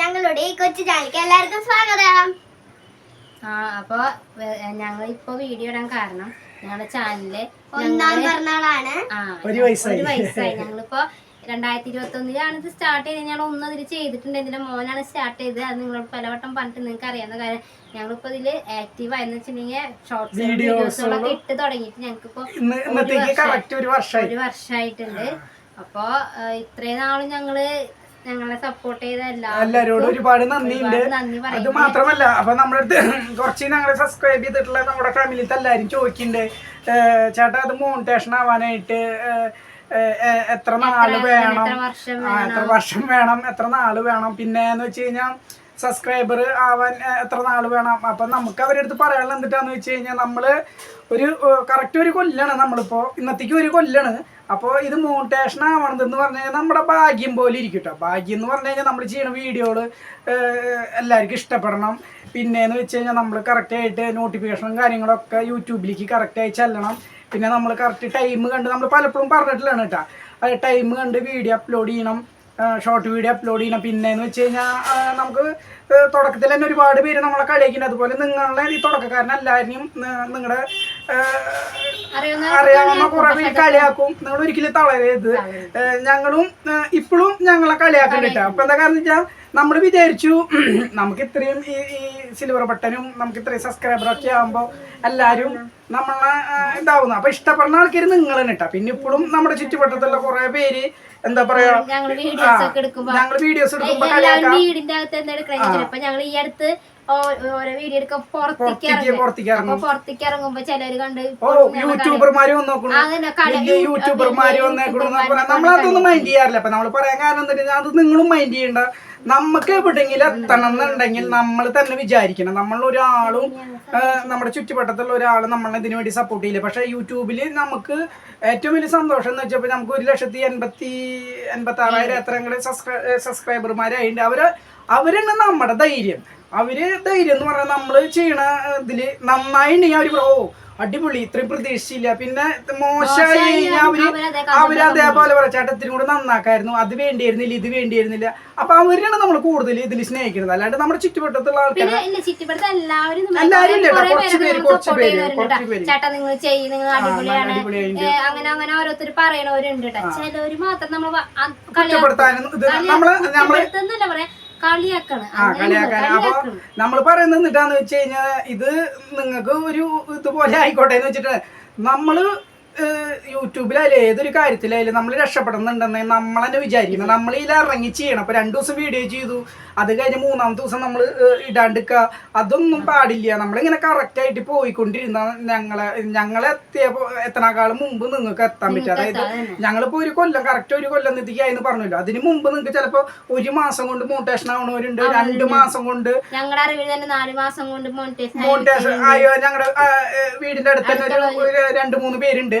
ഞങ്ങളുടെ ഈ കൊച്ചു ചാനലിക്ക് എല്ലാവർക്കും സ്വാഗതം. ആ അപ്പൊ ഞങ്ങൾ ഇപ്പൊ വീഡിയോ ഇടാൻ കാരണം ഞങ്ങളുടെ ചാനലിൽ ഒന്നാം പിറന്നാളാണ്. ഒരു വയസ്സായി. ഞങ്ങളിപ്പോ രണ്ടായിരത്തി ഇരുപത്തി ഒന്നിലാണ് ഇത് സ്റ്റാർട്ട് ചെയ്തത്. ഞങ്ങൾ ഒന്നും ഇതിൽ ചെയ്തിട്ടുണ്ട്. ഇതിന്റെ മോനാണ് സ്റ്റാർട്ട് ചെയ്തത്. അത് നിങ്ങളോട് പലവട്ടം പറഞ്ഞിട്ട് നിങ്ങൾക്ക് അറിയാവുന്ന കാര്യം. ഞങ്ങളിപ്പോ ഇതിൽ ആക്റ്റീവ് ആയെന്ന് വെച്ചിട്ടുണ്ടെങ്കിൽ ഷോർട്സ് വീഡിയോസുകളൊക്കെ ഇട്ട് തുടങ്ങിയിട്ട് ഒരു വർഷമായി ഒരു വർഷമായിട്ടുണ്ട് അപ്പൊ ഇത്രയും നാളും ഞങ്ങൾ ഞങ്ങളെ സപ്പോർട്ട് ചെയ്ത എല്ലാരോടും ഒരുപാട് നന്ദിയുണ്ട്. അത് മാത്രമല്ല അപ്പൊ നമ്മുടെ അടുത്ത് കുറച്ച് ഞങ്ങളെ സബ്സ്ക്രൈബ് ചെയ്തിട്ടുള്ള നമ്മുടെ ഫാമിലിത്തെ എല്ലാരും ചോദിക്കുന്നുണ്ട്. ചേട്ടാ അത് മോണിറ്റേഷൻ ആവാനായിട്ട് എത്ര നാൾ വേണം? എത്ര വർഷം ആ, എത്ര വർഷം വേണം? എത്ര നാൾ വേണം? പിന്നെ എന്ന് വെച്ച് കഴിഞ്ഞാൽ സബ്സ്ക്രൈബർ ആവാൻ എത്ര നാൾ വേണം? അപ്പം നമുക്ക് അവരുടെ അടുത്ത് പറയാനുള്ള എന്തിട്ടാന്ന് വെച്ച് കഴിഞ്ഞാൽ നമ്മൾ ഒരു കറക്റ്റ് ഒരു കൊല്ലാണ് നമ്മളിപ്പോൾ ഇന്നത്തേക്ക് ഒരു കൊല്ലാണ്. അപ്പോൾ ഇത് മോണിറ്റേഷൻ ആവണതെന്ന് പറഞ്ഞു കഴിഞ്ഞാൽ നമ്മുടെ ഭാഗ്യം പോലെ ഇരിക്കും കേട്ടോ ഭാഗ്യം എന്ന് പറഞ്ഞു കഴിഞ്ഞാൽ നമ്മൾ ചെയ്യുന്ന വീഡിയോകൾ എല്ലാവർക്കും ഇഷ്ടപ്പെടണം. പിന്നെന്ന് വെച്ച് കഴിഞ്ഞാൽ നമ്മൾ കറക്റ്റായിട്ട് നോട്ടിഫിക്കേഷനും കാര്യങ്ങളൊക്കെ യൂട്യൂബിലേക്ക് കറക്റ്റായി ചെല്ലണം. പിന്നെ നമ്മൾ കറക്റ്റ് ടൈം കണ്ട് നമ്മൾ പലപ്പോഴും പറഞ്ഞിട്ടില്ലാണ് കേട്ടോ ടൈം കണ്ട് വീഡിയോ അപ്ലോഡ് ചെയ്യണം. ഷോർട്ട് വീഡിയോ അപ്ലോഡ് ചെയ്യണം. പിന്നെ എന്ന് വെച്ച് കഴിഞ്ഞാൽ നമുക്ക് തുടക്കത്തിൽ തന്നെ ഒരുപാട് പേര് നമ്മളെ കളിയാക്കുന്നുണ്ട് അതുപോലെ നിങ്ങളെ ഈ തുടക്കക്കാരനെല്ലാവരെയും നിങ്ങളുടെ അറിയാവുന്ന കുറെ പേര് കളിയാക്കും. നിങ്ങൾ ഒരിക്കലും തളരരുത്. ഞങ്ങളും ഇപ്പോഴും ഞങ്ങളെ കളിയാക്കുന്നുണ്ട് അപ്പൊ എന്താ കാരണം വെച്ചാൽ നമ്മൾ വിചാരിച്ചു നമുക്ക് ഇത്രയും ഈ ഈ സിൽവർ ബട്ടനും നമുക്ക് ഇത്രയും സബ്സ്ക്രൈബറൊക്കെ ആകുമ്പോൾ എല്ലാവരും നമ്മളെ ഇതാവുന്നു. അപ്പൊ ഇഷ്ടപ്പെടുന്ന ആൾക്കാർ നിങ്ങൾ തന്നെ കേട്ടോ. പിന്നെ ഇപ്പോഴും നമ്മുടെ ചുറ്റുവട്ടത്തുള്ള കുറെ പേര് എന്താ പറയാ ഞങ്ങൾ വീഡിയോസ് എടുക്കുമ്പോ ചിലപ്പോ ഞങ്ങൾ ഈ അടുത്ത് ഓരോ വീഡിയോ എടുക്കാൻ പുറത്തേക്ക് ഇറങ്ങി. ഇറങ്ങുമ്പോ ചിലര് കണ്ട് യൂട്യൂബർമാര് നമ്മളതൊന്നും മൈൻഡ് ചെയ്യാറില്ല. അപ്പൊ നമ്മൾ പറയാൻ കാരണം എന്താ അത് നിങ്ങളും മൈൻഡ് ചെയ്യണ്ട. നമുക്ക് എവിടെയെങ്കിലും എത്തണം എന്നുണ്ടെങ്കിൽ നമ്മൾ തന്നെ വിചാരിക്കണം. നമ്മൾ ഒരാളും നമ്മുടെ ചുറ്റുവട്ടത്തുള്ള ഒരാൾ നമ്മളെ ഇതിനു വേണ്ടി സപ്പോർട്ട് ചെയ്യില്ല. പക്ഷെ യൂട്യൂബിൽ നമുക്ക് ഏറ്റവും വലിയ സന്തോഷം എന്ന് വെച്ചപ്പോൾ നമുക്ക് ഒരു ലക്ഷത്തി എൺപത്തി എൺപത്തി ആറായിരം എത്ര സബ്സ്ക്രൈബർമാരായിട്ടുണ്ട് അവർ അവരാണ് നമ്മുടെ ധൈര്യം. അവർ ധൈര്യം എന്ന് പറഞ്ഞാൽ നമ്മൾ ചെയ്യണ ഇതിൽ നന്നായിട്ടുണ്ടെങ്കിൽ അവർ പറയും, ഓ അടിപൊളി ഇത്രയും പ്രതീക്ഷയില്ല. പിന്നെ മോശമായി അവർ അവർ അതേപോലെ പറയാം ചേട്ടത്തിനും കൂടെ നന്നാക്കായിരുന്നു. അത് വേണ്ടിയിരുന്നില്ല ഇത് വേണ്ടിയിരുന്നില്ല. അപ്പൊ അവരാണ് നമ്മൾ കൂടുതൽ ഇതിൽ സ്നേഹിക്കുന്നത്. അല്ലാണ്ട് നമ്മുടെ ചുറ്റുവട്ടത്തുള്ള ആൾക്കാർ എല്ലാവരും ഇല്ല കുറച്ച് പേര്, കുറച്ച് പേര്, കുറച്ച് പേര്. ചേട്ടാ നിങ്ങൾ ചെയ്യും. നിങ്ങൾ അടിപൊളിയാണ്. അങ്ങനെ അങ്ങനെ ഓരോരുത്തർ പറയണവരുണ്ട് ചിലവര് മാത്രം നമ്മൾ നമ്മൾ നമ്മൾ ആ കളിയാക്കാൻ. അപ്പൊ നമ്മൾ പറയുന്നത് എന്നിട്ടാന്ന് വെച്ച് കഴിഞ്ഞാൽ ഇത് നിങ്ങൾക്ക് ഒരു ഇതുപോലെ ആയിക്കോട്ടെ എന്ന് വെച്ചിട്ട് നമ്മൾ യൂട്യൂബിലായാലും ഏതൊരു കാര്യത്തിലായാലും നമ്മൾ രക്ഷപ്പെടുന്നുണ്ടെന്ന് നമ്മൾ തന്നെ വിചാരിക്കണം നമ്മൾ ഇതിൽ ഇറങ്ങി ചെയ്യണം. അപ്പൊ രണ്ടു ദിവസം വീഡിയോ ചെയ്തു. അത് കഴിഞ്ഞ് മൂന്നാമത്തെ ദിവസം നമ്മൾ ഇടാണ്ടിക്ക അതൊന്നും പാടില്ല. നമ്മളിങ്ങനെ കറക്റ്റ് ആയിട്ട് പോയിക്കൊണ്ടിരുന്ന ഞങ്ങളെ ഞങ്ങളെ എത്തിയ എത്തണേക്കാളും മുമ്പ് നിങ്ങൾക്ക് എത്താൻ പറ്റും. അതായത് ഞങ്ങളിപ്പോ ഒരു കൊല്ലം കറക്റ്റ് ഒരു കൊല്ലം നിധിക്കായെന്ന് പറഞ്ഞല്ലോ. അതിന് മുമ്പ് നിങ്ങൾക്ക് ചിലപ്പോ ഒരു മാസം കൊണ്ട് മോട്ടേഷൻ ആവണവരുണ്ട്. രണ്ട് മാസം കൊണ്ട് ഞങ്ങളുടെ അറിവിൽ തന്നെ നാല് മാസം കൊണ്ട് മോട്ടേഷൻ ആയോ? ഞങ്ങളുടെ വീടിന്റെ അടുത്ത് തന്നെ ഒരു രണ്ട് മൂന്ന് പേരുണ്ട്.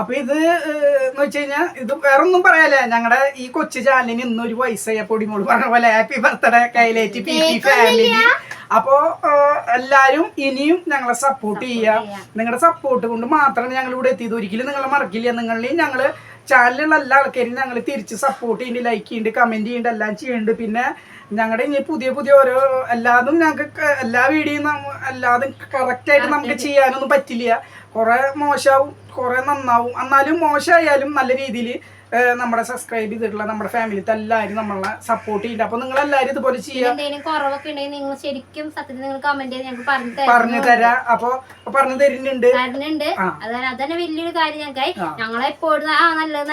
അപ്പൊ ഇത് എന്ന് വെച്ച് കഴിഞ്ഞാൽ ഇത് വേറെ ഒന്നും പറയാല്ലേ ഞങ്ങളുടെ ഈ കൊച്ചു ചാനലിന് ഇന്ന് ഒരു പൊടി പൊടിമോൾ പറഞ്ഞ പോലെ ഹാപ്പി ബർത്ത്ഡേ കൈലേറ്റ് പി ടി ഫാമിലി. അപ്പോ എല്ലാരും ഇനിയും ഞങ്ങളെ സപ്പോർട്ട് ചെയ്യുക നിങ്ങളുടെ സപ്പോർട്ട് കൊണ്ട് മാത്രമേ ഞങ്ങൾ ഇവിടെ എത്തിയത് ഒരിക്കലും നിങ്ങളെ മറക്കില്ല. നിങ്ങളെയും ഞങ്ങൾ ചാനലിലുള്ള എല്ലാ ആൾക്കാരും ഞങ്ങൾ തിരിച്ച് സപ്പോർട്ട് ചെയ്യുന്നുണ്ട് ലൈക്ക് ചെയ്യുന്നുണ്ട് കമന്റ് ചെയ്യുന്നുണ്ട് എല്ലാം ചെയ്യുന്നുണ്ട് പിന്നെ ഞങ്ങളുടെ ഇനി പുതിയ പുതിയ ഓരോ എല്ലാതും ഞങ്ങൾക്ക് എല്ലാ വീഡിയോയും എല്ലാതും കറക്റ്റ് ആയിട്ട് നമുക്ക് ചെയ്യാനൊന്നും പറ്റില്ല. കുറെ മോശമാവും കുറെ നന്നാവും. എന്നാലും മോശമായാലും നല്ല രീതിയിൽ നമ്മുടെ സബ്സ്ക്രൈബ് ചെയ്തിട്ടുള്ള നമ്മുടെ ഫാമിലിത്തെ എല്ലാവരും നമ്മളെ സപ്പോർട്ട് ചെയ്യുന്നുണ്ട് അപ്പൊ നിങ്ങൾ എല്ലാവരും ഇതുപോലെ ചെയ്യാം. കുറവൊക്കെ ഉണ്ടെങ്കിൽ നിങ്ങൾ ശരിക്കും സത്യത്തിൽ നിങ്ങൾ കമന്റ് ചെയ്ത് ഞങ്ങൾക്ക് പറഞ്ഞു തരും പറഞ്ഞു തരാം. അപ്പൊ പറഞ്ഞു തരുന്നുണ്ട്. തരുന്നുണ്ട്. അതന്നെ വലിയൊരു കാര്യം ആ. നല്ലത്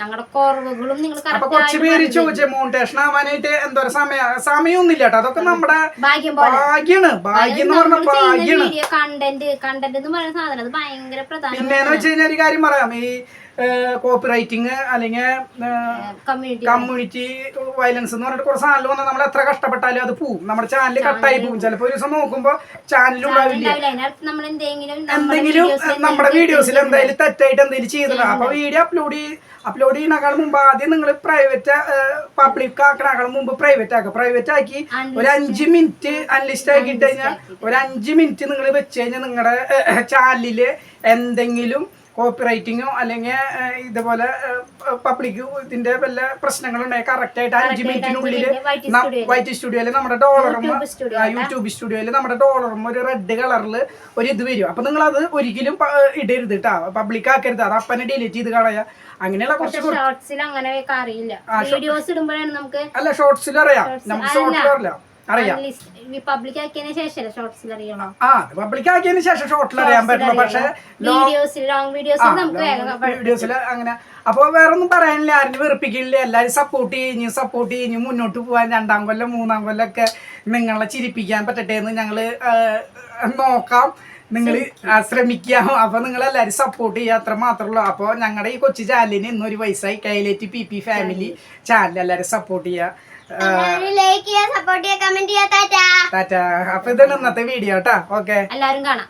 ഞങ്ങളുടെ കുറവുകളും നിങ്ങൾ അപ്പൊ കുറച്ച് പേര് ചോദിച്ചേ മോണിറ്റേഷൻ ആവാനായിട്ട് എന്തോ സമയ സമയമൊന്നുമില്ല കേട്ടോ അതൊക്കെ നമ്മുടെ ഭാഗ്യം പോലെ. ഭാഗ്യാണ്. ഭാഗ്യം എന്ന് പറഞ്ഞ ഭാഗ്യാണ്. കണ്ടന്റ് കണ്ടന്റ് എന്ന് പറയുന്ന സാധനം. അത് ഭയങ്കര പ്രധാന പിന്നെ വെച്ച് കഴിഞ്ഞാൽ ഒരു കാര്യം പറയാം. ഈ കോപ്പി റൈറ്റിങ് അല്ലെങ്കിൽ കമ്മ്യൂണിറ്റി വയലൻസ് എന്ന് പറഞ്ഞിട്ട് കുറച്ച് സാധനം വന്നാൽ നമ്മൾ എത്ര കഷ്ടപ്പെട്ടാലും അത് പോവും. നമ്മുടെ ചാനൽ കട്ടായി പോവും. ചിലപ്പോൾ ഒരു ദിവസം നോക്കുമ്പോൾ ചാനൽ ഉണ്ടാവില്ല. എന്തെങ്കിലും നമ്മുടെ വീഡിയോസിൽ എന്തായാലും തെറ്റായിട്ട് എന്തെങ്കിലും ചെയ്തിട്ടുണ്ട്. അപ്പൊ വീഡിയോ അപ്ലോഡ് അപ്ലോഡ് ചെയ്യുന്നേക്കാൾ മുമ്പ് ആദ്യം നിങ്ങൾ പ്രൈവറ്റ് പബ്ലിക് ആക്കണേക്കാൾ മുമ്പ് പ്രൈവറ്റ് ആക്കുക. പ്രൈവറ്റ് ആക്കി ഒരു അഞ്ച് മിനിറ്റ് അൺലിസ്റ്റ് ആക്കിയിട്ട് കഴിഞ്ഞാൽ ഒരു അഞ്ച് മിനിറ്റ് നിങ്ങൾ വെച്ച് കഴിഞ്ഞാൽ നിങ്ങളുടെ ചാനലിൽ എന്തെങ്കിലും കോപ്പിറൈറ്റിങ്ങോ അല്ലെങ്കിൽ ഇതുപോലെ പബ്ലിക് ഇതിന്റെ വല്ല പ്രശ്നങ്ങളുണ്ടായി കറക്റ്റ് ആയിട്ട് അഞ്ച് മിനിറ്റിനുള്ളിൽ വൈറ്റ് സ്റ്റുഡിയോയിൽ നമ്മുടെ ഡോളറും യൂട്യൂബ് സ്റ്റുഡിയോയിൽ നമ്മുടെ ഡോളറും ഒരു റെഡ് കളറിൽ ഒരു ഇത് വരും. അപ്പൊ നിങ്ങൾ അത് ഒരിക്കലും ഇടരുത് കേട്ടോ പബ്ലിക് ആക്കരുത്. അത് അപ്പനെ ഡിലീറ്റ് ചെയ്ത് കളയാ. അങ്ങനെയുള്ള കുറച്ച് ഷോർട്സിൽ അങ്ങനെ അറിയില്ല. വീഡിയോസ് ഇടുമ്പോഴാണ് നമുക്ക് അല്ല ഷോർട്സിൽ അറിയാം. നമുക്ക് ഷോർട്സിൽ അറിയാം. പബ്ലിക് ആക്കിയതിന് ശേഷം ഷോർട്സിൽ അറിയണോ? ആ പബ്ലിക് ആക്കിയതിനു ശേഷം ഷോർട്ടിൽ അറിയാൻ പറ്റുള്ളൂ പക്ഷേ വീഡിയോസിൽ ലോങ് അങ്ങനെ. അപ്പൊ വേറെ ഒന്നും പറയാനില്ല. ആരും വെറുപ്പിക്കില്ല. എല്ലാരും സപ്പോർട്ട് ചെയ്യും സപ്പോർട്ട് ചെയ്യും മുന്നോട്ട് പോവാൻ രണ്ടാം കൊല്ലം മൂന്നാം കൊല്ലം ഒക്കെ നിങ്ങളെ ചിരിപ്പിക്കാൻ പറ്റട്ടെ എന്ന് ഞങ്ങൾ നോക്കാം. നിങ്ങൾ ശ്രമിക്കാം. അപ്പൊ നിങ്ങൾ എല്ലാരും സപ്പോർട്ട് ചെയ്യുക അത്ര മാത്രമല്ലോ അപ്പൊ ഞങ്ങളുടെ ഈ കൊച്ചു ചാനലിന് ഇന്നൊരു വയസ്സായി. കൈലേറ്റ് പി പി ഫാമിലി ചാനൽ എല്ലാരും സപ്പോർട്ട് ചെയ്യുക ലൈക്ക് ചെയ്യുക സപ്പോർട്ട് ചെയ്യുക കമന്റ് ചെയ്യുക. ടാറ്റാ. ടാറ്റാ. അപ്പൊ ഇതാണ് ഇന്നത്തെ വീഡിയോ കേട്ടാ ഓക്കെ എല്ലാരും കാണാം.